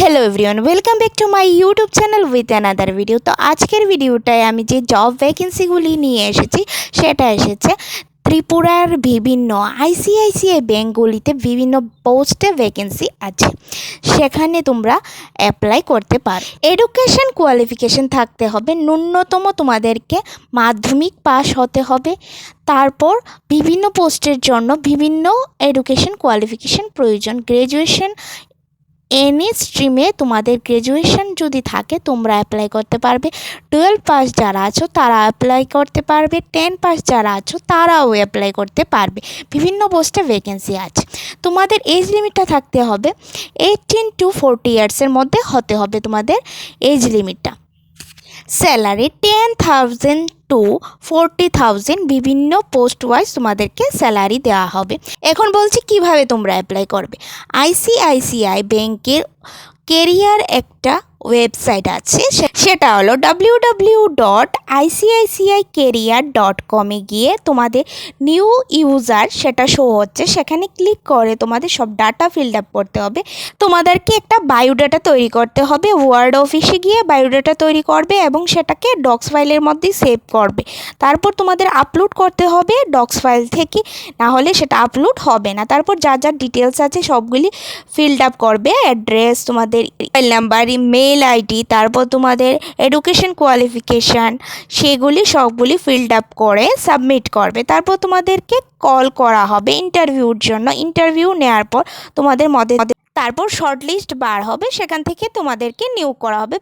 Hello everyone welcome back to my YouTube channel with another video তো আজকের ভিডিওটায় আমি যে জব ভ্যাকেন্সিগুলি নিয়ে এসেছি, সেটা এসেছে ত্রিপুরার বিভিন্ন আইসিআইসিআই ব্যাঙ্কগুলিতে বিভিন্ন পোস্টে ভ্যাকেন্সি আছে। সেখানে তোমরা অ্যাপ্লাই করতে পারো। এডুকেশন কোয়ালিফিকেশন থাকতে হবে, ন্যূনতম তোমাদেরকে মাধ্যমিক পাস হতে হবে। তারপর বিভিন্ন পোস্টের জন্য বিভিন্ন এডুকেশন কোয়ালিফিকেশন প্রয়োজন। গ্র্যাজুয়েশন এনি স্ট্রিমে তোমাদের গ্র্যাজুয়েশন যদি থাকে, তোমরা অ্যাপ্লাই করতে পারবে। টুয়েলভ পাস যারা আছো, তারা অ্যাপ্লাই করতে পারবে। টেন পাস যারা আছো, তারাও অ্যাপ্লাই করতে পারবে। বিভিন্ন পোস্টে ভ্যাকেন্সি আছে। তোমাদের এজ লিমিটটা থাকতে হবে। এইটিন টু ফোরটি ইয়ার্সের মধ্যে হতে হবে তোমাদের age লিমিটটা salary ten thousand to forty thousand বিভিন্ন পোস্ট ওয়াইজ তোমাদেরকে স্যালারি দেওয়া হবে। এখন বলছি কীভাবে তোমরা অ্যাপ্লাই করবে? আইসিআইসিআই ব্যাংকের কেরিয়ার একটা ওয়েবসাইট আছে সেটা হলো W W dot ICICI career dot কমে গিয়ে তোমাদের নিউ ইউজার সেটা শো হচ্ছে। সেখানে ক্লিক করে তোমাদের সব ডাটা ফিল আপ করতে হবে। তোমাদেরকে একটা বায়োডাটা তৈরি করতে হবে। ওয়ার্ড অফিসে গিয়ে বায়োডাটা তৈরি করবে এবং সেটাকে ডক্স ফাইলের মধ্যেই সেভ করবে। তারপর তোমাদের আপলোড করতে হবে ডক্স ফাইল থেকে, না হলে সেটা আপলোড হবে না। তারপর যা যা ডিটেলস আছে সবগুলি ফিল্ড আপ করবে। অ্যাড্রেস তোমাদের মোবাইল নাম্বার মেল আইডি তারপর তোমাদের এডুকেশন কোয়ালিফিকেশান সেগুলি সবগুলি ফিল্ড আপ করে সাবমিট করবে। তারপর তোমাদেরকে কল করা হবে ইন্টারভিউর জন্য। ইন্টারভিউ নেওয়ার পর তোমাদের মধ্যে তারপর শর্টলিস্ট বার হবে, সেখান থেকে তোমাদেরকে নিয়োগ করা হবে।